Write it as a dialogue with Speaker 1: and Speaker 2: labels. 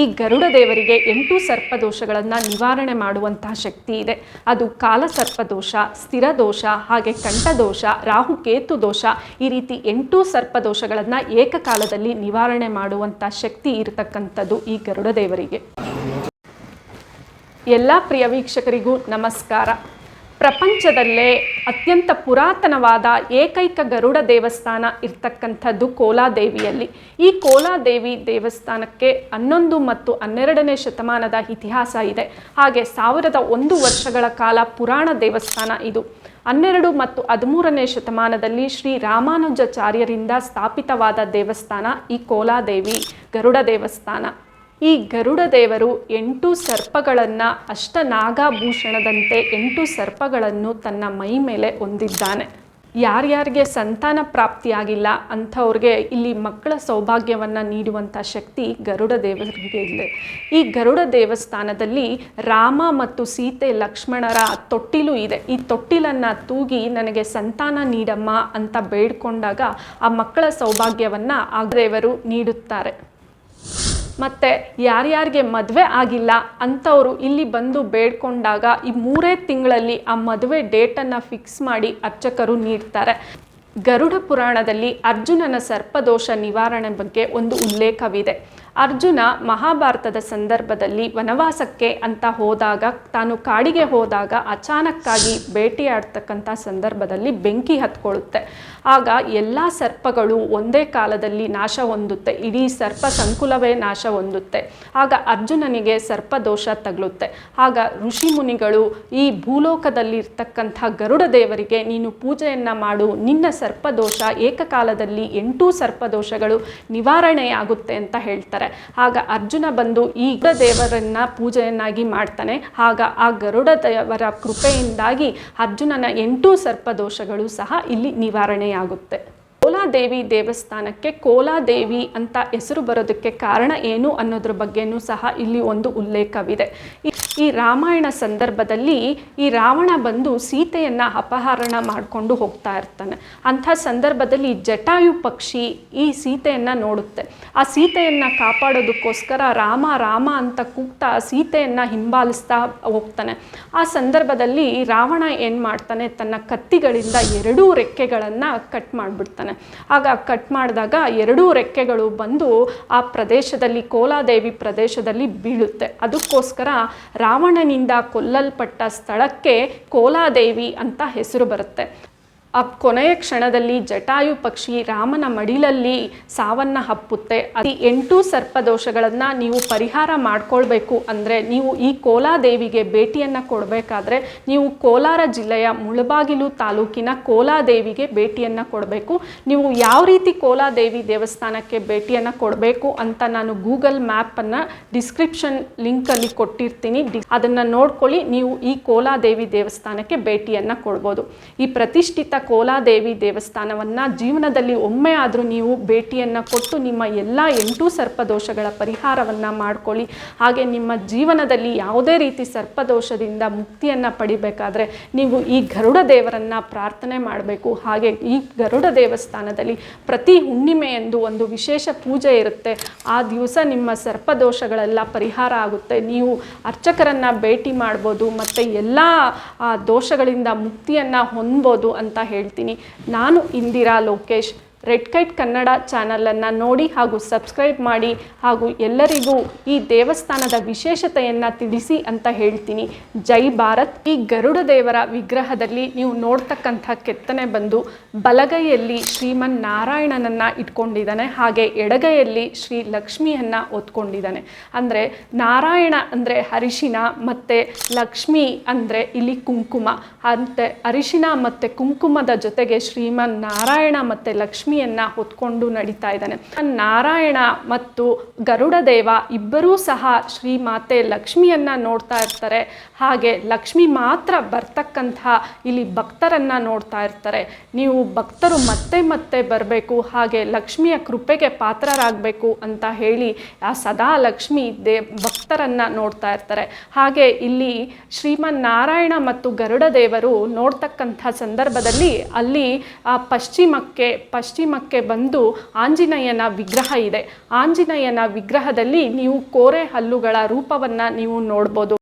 Speaker 1: ಈ ಗರುಡ ದೇವರಿಗೆ ಎಂಟು ಸರ್ಪದೋಷಗಳನ್ನು ನಿವಾರಣೆ ಮಾಡುವಂತಹ ಶಕ್ತಿ ಇದೆ. ಅದು ಕಾಲಸರ್ಪದೋಷ ಸ್ಥಿರದೋಷ ಹಾಗೆ ಕಂಠದೋಷ ರಾಹುಕೇತು ದೋಷ, ಈ ರೀತಿ ಎಂಟು ಸರ್ಪದೋಷಗಳನ್ನು ಏಕಕಾಲದಲ್ಲಿ ನಿವಾರಣೆ ಮಾಡುವಂಥ ಶಕ್ತಿ ಇರತಕ್ಕಂಥದ್ದು ಈ ಗರುಡ ದೇವರಿಗೆ. ಎಲ್ಲ ಪ್ರಿಯ ವೀಕ್ಷಕರಿಗೂ ನಮಸ್ಕಾರ. ಪ್ರಪಂಚದಲ್ಲೇ ಅತ್ಯಂತ ಪುರಾತನವಾದ ಏಕೈಕ ಗರುಡ ದೇವಸ್ಥಾನ ಇರ್ತಕ್ಕಂಥದ್ದು ಕೋಲಾದೇವಿಯಲ್ಲಿ. ಈ ಕೋಲಾದೇವಿ ದೇವಸ್ಥಾನಕ್ಕೆ ಹನ್ನೊಂದು ಮತ್ತು ಹನ್ನೆರಡನೇ ಶತಮಾನದ ಇತಿಹಾಸ ಇದೆ. ಹಾಗೆ ಸಾವಿರದ ಒಂದು ವರ್ಷಗಳ ಕಾಲ ಪುರಾಣ ದೇವಸ್ಥಾನ ಇದು. ಹನ್ನೆರಡು ಮತ್ತು ಹದಿಮೂರನೇ ಶತಮಾನದಲ್ಲಿ ಶ್ರೀ ರಾಮಾನುಜಾಚಾರ್ಯರಿಂದ ಸ್ಥಾಪಿತವಾದ ದೇವಸ್ಥಾನ ಈ ಕೋಲಾದೇವಿ ಗರುಡ ದೇವಸ್ಥಾನ. ಈ ಗರುಡ ದೇವರು ಎಂಟು ಸರ್ಪಗಳನ್ನು ಅಷ್ಟನಾಗಾಭೂಷಣದಂತೆ ಎಂಟು ಸರ್ಪಗಳನ್ನು ತನ್ನ ಮೈ ಮೇಲೆ ಹೊಂದಿದ್ದಾನೆ. ಯಾರ್ಯಾರಿಗೆ ಸಂತಾನ ಪ್ರಾಪ್ತಿಯಾಗಿಲ್ಲ ಅಂಥವ್ರಿಗೆ ಇಲ್ಲಿ ಮಕ್ಕಳ ಸೌಭಾಗ್ಯವನ್ನು ನೀಡುವಂಥ ಶಕ್ತಿ ಗರುಡ ದೇವರಿಗೆ ಇದೆ. ಈ ಗರುಡ ದೇವಸ್ಥಾನದಲ್ಲಿ ರಾಮ ಮತ್ತು ಸೀತೆ ಲಕ್ಷ್ಮಣರ ತೊಟ್ಟಿಲು ಇದೆ. ಈ ತೊಟ್ಟಿಲನ್ನು ತೂಗಿ ನನಗೆ ಸಂತಾನ ನೀಡಮ್ಮ ಅಂತ ಬೇಡ್ಕೊಂಡಾಗ ಆ ಮಕ್ಕಳ ಸೌಭಾಗ್ಯವನ್ನು ಆ ದೇವರು ನೀಡುತ್ತಾರೆ. ಮತ್ತು ಯಾರ್ಯಾರಿಗೆ ಮದುವೆ ಆಗಿಲ್ಲ ಅಂಥವರು ಇಲ್ಲಿ ಬಂದು ಬೇಡ್ಕೊಂಡಾಗ ಈ ಮೂರೇ ತಿಂಗಳಲ್ಲಿ ಆ ಮದುವೆ ಡೇಟನ್ನು ಫಿಕ್ಸ್ ಮಾಡಿ ಅರ್ಚಕರು ನೀಡ್ತಾರೆ. ಗರುಡ ಪುರಾಣದಲ್ಲಿ ಅರ್ಜುನನ ಸರ್ಪದೋಷ ನಿವಾರಣೆ ಬಗ್ಗೆ ಒಂದು ಉಲ್ಲೇಖವಿದೆ. ಅರ್ಜುನ ಮಹಾಭಾರತದ ಸಂದರ್ಭದಲ್ಲಿ ವನವಾಸಕ್ಕೆ ಅಂತ ಹೋದಾಗ, ತಾನು ಕಾಡಿಗೆ ಹೋದಾಗ ಅಚಾನಕ್ಕಾಗಿ ಭೇಟಿಯಾಡ್ತಕ್ಕಂಥ ಸಂದರ್ಭದಲ್ಲಿ ಬೆಂಕಿ ಹತ್ಕೊಳ್ಳುತ್ತೆ. ಆಗ ಎಲ್ಲ ಸರ್ಪಗಳು ಒಂದೇ ಕಾಲದಲ್ಲಿ ನಾಶ ಹೊಂದುತ್ತೆ. ಇಡೀ ಸರ್ಪ ಸಂಕುಲವೇ ನಾಶ ಹೊಂದುತ್ತೆ. ಆಗ ಅರ್ಜುನನಿಗೆ ಸರ್ಪದೋಷ ತಗಲುತ್ತೆ. ಆಗ ಋಷಿ ಮುನಿಗಳು ಈ ಭೂಲೋಕದಲ್ಲಿ ಇರ್ತಕ್ಕಂಥ ಗರುಡ ದೇವರಿಗೆ, ನೀನು ಪೂಜೆಯನ್ನು ಮಾಡು, ನಿನ್ನ ಸರ್ಪದೋಷ ಏಕಕಾಲದಲ್ಲಿ ಎಂಟೂ ಸರ್ಪದೋಷಗಳು ನಿವಾರಣೆಯಾಗುತ್ತೆ ಅಂತ ಹೇಳ್ತಾರೆ. ಆಗ ಅರ್ಜುನ ಬಂದು ಈ ದೇವರನ್ನ ಪೂಜೆಯನ್ನಾಗಿ ಮಾಡ್ತಾನೆ. ಆಗ ಆ ಗರುಡ ದೇವರ ಕೃಪೆಯಿಂದಾಗಿ ಅರ್ಜುನನ ಎಂಟು ಸರ್ಪದೋಷಗಳು ಸಹ ಇಲ್ಲಿ ನಿವಾರಣೆಯಾಗುತ್ತೆ. ಕೋಲಾದೇವಿ ದೇವಸ್ಥಾನಕ್ಕೆ ಕೋಲಾದೇವಿ ಅಂತ ಹೆಸರು ಬರೋದಕ್ಕೆ ಕಾರಣ ಏನು ಅನ್ನೋದ್ರ ಬಗ್ಗೆನೂ ಸಹ ಇಲ್ಲಿ ಒಂದು ಉಲ್ಲೇಖವಿದೆ. ಈ- ರಾಮಾಯಣ ಸಂದರ್ಭದಲ್ಲಿ ಈ ರಾವಣ ಬಂದು ಸೀತೆಯನ್ನು ಅಪಹರಣ ಮಾಡಿಕೊಂಡು ಹೋಗ್ತಾ ಇರ್ತಾನೆ. ಅಂಥ ಸಂದರ್ಭದಲ್ಲಿ ಜಟಾಯು ಪಕ್ಷಿ ಈ ಸೀತೆಯನ್ನು ನೋಡುತ್ತೆ. ಆ ಸೀತೆಯನ್ನು ಕಾಪಾಡೋದಕ್ಕೋಸ್ಕರ ರಾಮ ರಾಮ ಅಂತ ಕೂಗ್ತಾ ಸೀತೆಯನ್ನು ಹಿಂಬಾಲಿಸ್ತಾ ಹೋಗ್ತಾನೆ. ಆ ಸಂದರ್ಭದಲ್ಲಿ ರಾವಣ ಏನು ಮಾಡ್ತಾನೆ, ತನ್ನ ಕತ್ತಿಗಳಿಂದ ಎರಡೂ ರೆಕ್ಕೆಗಳನ್ನು ಕಟ್ ಮಾಡಿಬಿಡ್ತಾನೆ. ಆಗ ಕಟ್ ಮಾಡಿದಾಗ ಎರಡೂ ರೆಕ್ಕೆಗಳು ಬಂದು ಆ ಪ್ರದೇಶದಲ್ಲಿ, ಕೋಲಾದೇವಿ ಪ್ರದೇಶದಲ್ಲಿ ಬೀಳುತ್ತೆ. ಅದಕ್ಕೋಸ್ಕರ ರಾವಣನಿಂದ ಕೊಲ್ಲಲ್ಪಟ್ಟ ಸ್ಥಳಕ್ಕೆ ಕೋಲಾದೇವಿ ಅಂತ ಹೆಸರು ಬರುತ್ತೆ. ಆ ಕೊನೆಯ ಕ್ಷಣದಲ್ಲಿ ಜಟಾಯು ಪಕ್ಷಿ ರಾಮನ ಮಡಿಲಲ್ಲಿ ಸಾವನ್ನ ಹಪ್ಪುತ್ತೆ. ಅತಿ ಎಂಟು ಸರ್ಪದೋಷಗಳನ್ನು ನೀವು ಪರಿಹಾರ ಮಾಡ್ಕೊಳ್ಬೇಕು ಅಂದರೆ ನೀವು ಈ ಕೋಲಾದೇವಿಗೆ ಭೇಟಿಯನ್ನು ಕೊಡಬೇಕಾದ್ರೆ ನೀವು ಕೋಲಾರ ಜಿಲ್ಲೆಯ ಮುಳಬಾಗಿಲು ತಾಲೂಕಿನ ಕೋಲಾದೇವಿಗೆ ಭೇಟಿಯನ್ನು ಕೊಡಬೇಕು. ನೀವು ಯಾವ ರೀತಿ ಕೋಲಾದೇವಿ ದೇವಸ್ಥಾನಕ್ಕೆ ಭೇಟಿಯನ್ನು ಕೊಡಬೇಕು ಅಂತ ನಾನು ಗೂಗಲ್ ಮ್ಯಾಪನ್ನು ಡಿಸ್ಕ್ರಿಪ್ಷನ್ ಲಿಂಕಲ್ಲಿ ಕೊಟ್ಟಿರ್ತೀನಿ. ಅದನ್ನ ಅದನ್ನು ನೋಡ್ಕೊಳ್ಳಿ, ನೀವು ಈ ಕೋಲಾದೇವಿ ದೇವಸ್ಥಾನಕ್ಕೆ ಭೇಟಿಯನ್ನು ಕೊಡ್ಬೋದು. ಈ ಪ್ರತಿಷ್ಠಿತ ಕೋಲಾದೇವಿ ದೇವಸ್ಥಾನವನ್ನು ಜೀವನದಲ್ಲಿ ಒಮ್ಮೆ ಆದರೂ ನೀವು ಭೇಟಿಯನ್ನು ಕೊಟ್ಟು ನಿಮ್ಮ ಎಲ್ಲ ಎಂಟು ಸರ್ಪದೋಷಗಳ ಪರಿಹಾರವನ್ನು ಮಾಡ್ಕೊಳ್ಳಿ. ಹಾಗೆ ನಿಮ್ಮ ಜೀವನದಲ್ಲಿ ಯಾವುದೇ ರೀತಿ ಸರ್ಪದೋಷದಿಂದ ಮುಕ್ತಿಯನ್ನು ಪಡಿಬೇಕಾದ್ರೆ ನೀವು ಈ ಗರುಡ ದೇವರನ್ನು ಪ್ರಾರ್ಥನೆ ಮಾಡಬೇಕು. ಹಾಗೆ ಈ ಗರುಡ ದೇವಸ್ಥಾನದಲ್ಲಿ ಪ್ರತಿ ಹುಣ್ಣಿಮೆಯಂದು ಒಂದು ವಿಶೇಷ ಪೂಜೆ ಇರುತ್ತೆ. ಆ ದಿವಸ ನಿಮ್ಮ ಸರ್ಪದೋಷಗಳೆಲ್ಲ ಪರಿಹಾರ ಆಗುತ್ತೆ. ನೀವು ಅರ್ಚಕರನ್ನು ಭೇಟಿ ಮಾಡ್ಬೋದು, ಮತ್ತು ಎಲ್ಲ ದೋಷಗಳಿಂದ ಮುಕ್ತಿಯನ್ನು ಹೊಂದ್ಬೋದು ಅಂತ ಹೇಳ್ತೀನಿ. ನಾನು ಇಂದಿರಾ ಲೋಕೇಶ್. ರೆಡ್ ಕೈಟ್ ಕನ್ನಡ ಚಾನಲನ್ನು ನೋಡಿ ಹಾಗೂ ಸಬ್ಸ್ಕ್ರೈಬ್ ಮಾಡಿ ಹಾಗೂ ಎಲ್ಲರಿಗೂ ಈ ದೇವಸ್ಥಾನದ ವಿಶೇಷತೆಯನ್ನು ತಿಳಿಸಿ ಅಂತ ಹೇಳ್ತೀನಿ. ಜೈ ಭಾರತ್. ಈ ಗರುಡ ದೇವರ ವಿಗ್ರಹದಲ್ಲಿ ನೀವು ನೋಡ್ತಕ್ಕಂಥ ಕೆತ್ತನೆ ಬಂದು ಬಲಗೈಯಲ್ಲಿ ಶ್ರೀಮನ್ ನಾರಾಯಣನನ್ನು ಇಟ್ಕೊಂಡಿದ್ದಾನೆ, ಹಾಗೆ ಎಡಗೈಯಲ್ಲಿ ಶ್ರೀ ಲಕ್ಷ್ಮಿಯನ್ನು ಒತ್ಕೊಂಡಿದ್ದಾನೆ ಅಂದರೆ ನಾರಾಯಣ ಅಂದರೆ ಅರಿಶಿನ, ಮತ್ತು ಲಕ್ಷ್ಮಿ ಅಂದರೆ ಇಲ್ಲಿ ಕುಂಕುಮ. ಅಂತೆ ಅರಿಶಿನ ಮತ್ತು ಕುಂಕುಮದ ಜೊತೆಗೆ ಶ್ರೀಮನ್ ನಾರಾಯಣ ಮತ್ತು ಲಕ್ಷ್ಮಿಯನ್ನು ಹೊತ್ಕೊಂಡು ನಡೀತಾ ಇದ್ದಾನೆ. ನಾರಾಯಣ ಮತ್ತು ಗರುಡ ದೇವ ಇಬ್ಬರೂ ಸಹ ಶ್ರೀ ಮಾತೆ ಲಕ್ಷ್ಮಿಯನ್ನ ನೋಡ್ತಾ ಇರ್ತಾರೆ. ಹಾಗೆ ಲಕ್ಷ್ಮಿ ಮಾತ್ರ ಬರ್ತಕ್ಕಂಥ ಇಲ್ಲಿ ಭಕ್ತರನ್ನ ನೋಡ್ತಾ ಇರ್ತಾರೆ. ನೀವು ಭಕ್ತರು ಮತ್ತೆ ಮತ್ತೆ ಬರಬೇಕು, ಹಾಗೆ ಲಕ್ಷ್ಮಿಯ ಕೃಪೆಗೆ ಪಾತ್ರರಾಗಬೇಕು ಅಂತ ಹೇಳಿ ಆ ಸದಾ ಲಕ್ಷ್ಮಿ ದೇ ಭಕ್ತ ಭಕ್ತರನ್ನ ನೋಡ್ತಾ ಇರ್ತಾರೆ. ಹಾಗೆ ಇಲ್ಲಿ ಶ್ರೀಮನ್ ನಾರಾಯಣ ಮತ್ತು ಗರುಡ ದೇವರು ನೋಡ್ತಕ್ಕಂಥ ಸಂದರ್ಭದಲ್ಲಿ ಅಲ್ಲಿ, ಆ, ಪಶ್ಚಿಮಕ್ಕೆ ಪಶ್ಚಿಮಕ್ಕೆ ಬಂದು ಆಂಜನೇಯನ ವಿಗ್ರಹ ಇದೆ. ಆಂಜನೇಯನ ವಿಗ್ರಹದಲ್ಲಿ ನೀವು ಕೋರೆ ಹಲ್ಲುಗಳ ರೂಪವನ್ನು ನೀವು ನೋಡ್ಬೋದು.